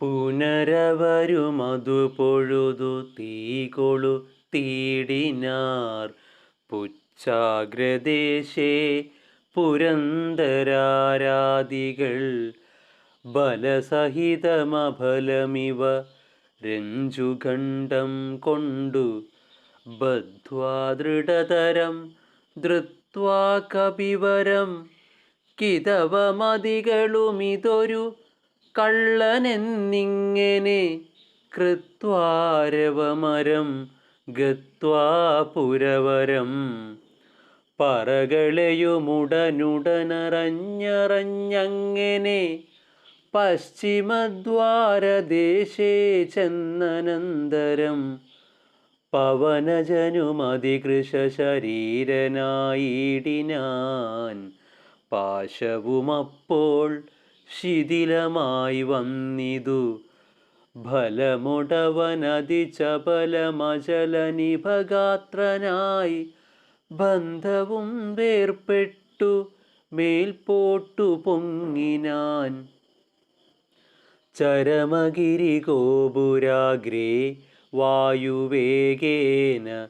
പുനരവരുമതു പൊഴുതു തീകൊളു തീടിനാർ പുച്ഛാഗ്രദേശേ പുരന്തരാരാധികൾ ബലസഹിതമഫലമിവ രഞ്ജുഖണ്ഡം കൊണ്ടു ബദ്ധ്വാ ദൃഢതരം ധൃത്വാ കപിവരം കിതവമതികളുമിതൊരു കള്ളനെന്നിങ്ങനെ കൃത്വാരവമരം ഗത്വാപുരവരം. പറകളെയുമുടനുടനറഞ്ഞറഞ്ഞങ്ങനെ പശ്ചിമദ്വാരദേശേ ചെന്നനന്തരം. പവനജനുമതികൃശരീരനായിടിനാൻ പാശവുമപ്പോൾ ശിഥിലമായി വന്നിതു. ഫലമുടവനതിചപലമചലനിഭഗാത്രനായി ബന്ധവും വേർപ്പെട്ടു മേൽപോട്ടു പൊങ്ങിനാൻ. ചരമഗിരി ഗോപുരാഗ്രേ വായുവേഗേന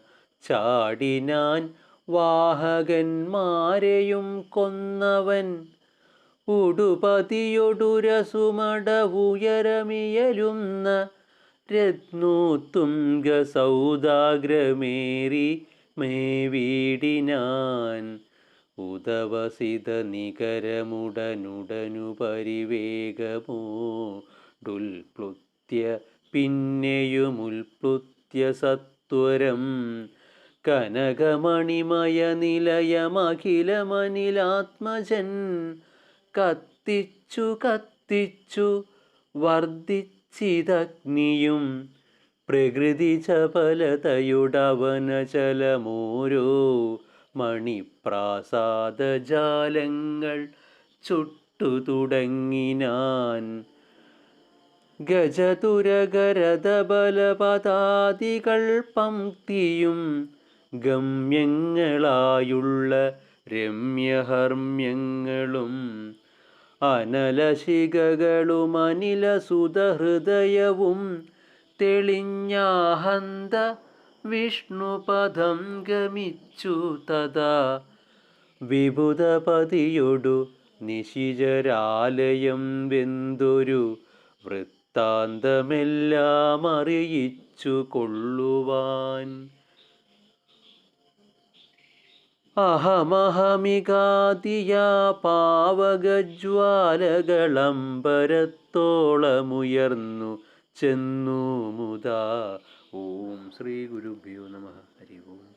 ചാടിനാൻ വാഹകന്മാരെയും കൊന്നവൻ. ഉടുപതിയൊടുരസുമടവുയരമിയലുന്ന രത്നോത്തുംഗ ഗസൗദാഗ്രമേറി മേവീടിനാൻ ഉദവസിത നികരമുടനുടനു പരിവേഗമോ ഡുൽപ്ലുത്യ പിന്നെയുമുൽപ്ലുത്യ സത്വരം കനകമണിമയ നിലയമഖിലമനിലാത്മജൻ കത്തിച്ചു കത്തിച്ചു വർദ്ധിച്ചിതഗ്നിയും പ്രകൃതി ചപലതയുടവനചലമോരോ മണിപ്രാസാദജാലങ്ങൾ ചുട്ടു തുടങ്ങിനാൻ ഗജതുരകരതബലപതാദികൾ പംക്തിയും ഗമ്യങ്ങളായുള്ള രമ്യഹർമ്മ്യങ്ങളും അനലശികകളും അനിലസുതഹൃദയവും തെളിഞ്ഞാഹന്ത വിഷ്ണുപദം ഗമിച്ചു തഥാ. വിബുധപതിയൊടു നിശിചരാലയം വെന്തൊരു വൃത്താന്തമെല്ലാം അറിയിച്ചു കൊള്ളുവാൻ അഹമഹമികാതിയാ പാവകജ്വാലകളമ്പരത്തോളമുയർന്നു ചെന്നു മുതാ. ഓം ശ്രീ ഗുരുഭ്യോ നമ. ഹരി ഓം.